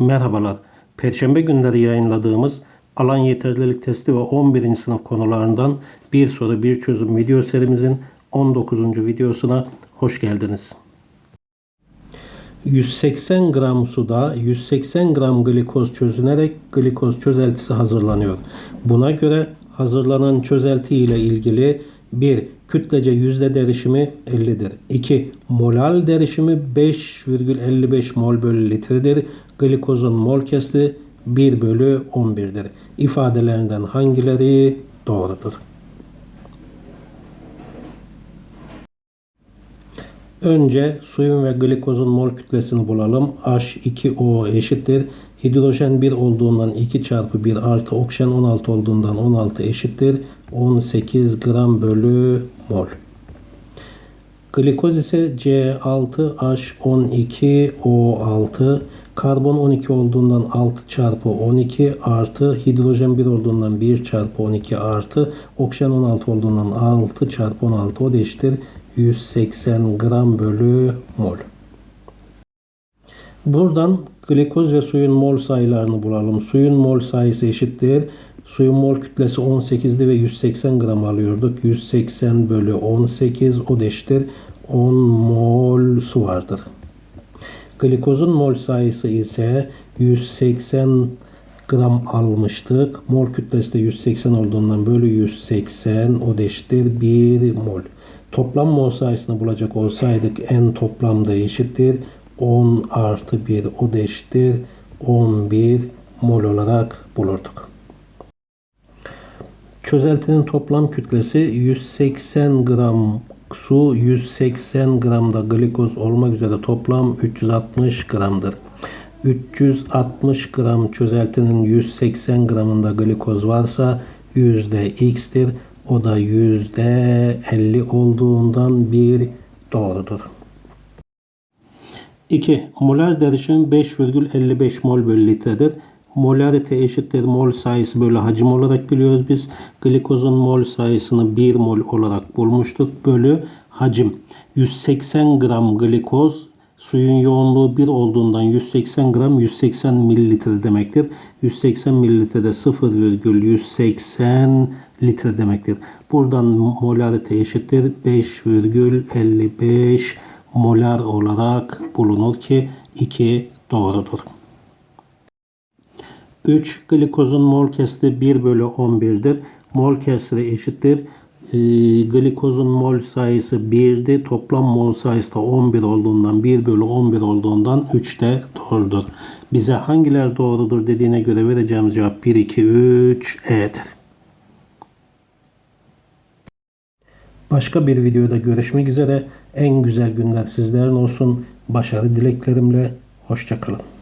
Merhabalar. Perşembe günleri yayınladığımız alan yeterlilik testi ve 11. sınıf konularından bir soru bir çözüm video serimizin 19. videosuna hoş geldiniz. 180 gram suda 180 gram glikoz çözünerek glikoz çözeltisi hazırlanıyor. Buna göre hazırlanan çözelti ile ilgili 1. Kütlece yüzde derişimi 50'dir. 2. Molal derişimi 5,55 mol bölü litredir. Glikozun mol kesri 1 bölü 11'dir. İfadelerinden hangileri doğrudur? Önce suyun ve glikozun mol kütlesini bulalım. H2O eşittir. Hidrojen 1 olduğundan 2 çarpı 1 artı oksijen 16 olduğundan 16 eşittir. 18 gram bölü mol. Glikoz ise C6H12O6 karbon 12 olduğundan 6 çarpı 12 artı hidrojen 1 olduğundan 1 çarpı 12 artı oksijen 16 olduğundan 6 çarpı 16 o da eşittir 180 gram bölü mol. Buradan glikoz ve suyun mol sayılarını bulalım. Suyun mol sayısı eşittir. Suyun mol kütlesi 18'di ve 180 gram alıyorduk. 180 bölü 18 o da eşittir 10 mol su vardır. Glikozun mol sayısı ise 180 gram almıştık. Mol kütlesi de 180 olduğundan bölü 180 o da eşittir 1 mol. Toplam mol sayısını bulacak olsaydık en toplamda eşittir 10 artı 1 o da eşittir 11 mol olarak bulurduk. Çözeltinin toplam kütlesi 180 gram su 180 gram da glikoz olmak üzere toplam 360 gramdır. 360 gram çözeltinin 180 gramında glikoz varsa yüzde x'tir. O da yüzde 50 olduğundan bir doğrudur. 2. Molar derişim 5,55 mol bölü litredir. Molarite eşittir mol sayısı bölü hacim olarak biliyoruz biz. Glikozun mol sayısını 1 mol olarak bulmuştuk. Bölü hacim. 180 gram glikoz suyun yoğunluğu 1 olduğundan 180 gram 180 mililitre demektir. 180 mililitrede 0,180 litre demektir. Buradan molarite eşittir 5,55 molar olarak bulunur ki 2 doğrudur. 3. Glikozun mol kesri 1 bölü 11'dir. Mol kesri eşittir. E, glikozun mol sayısı 1'di. Toplam mol sayısı da 11 olduğundan 1 bölü 11 olduğundan 3 de doğrudur. Bize hangiler doğrudur dediğine göre vereceğimiz cevap 1, 2, 3 E'dir. Başka bir videoda görüşmek üzere. En güzel günler sizlerin olsun. Başarı dileklerimle. Hoşçakalın.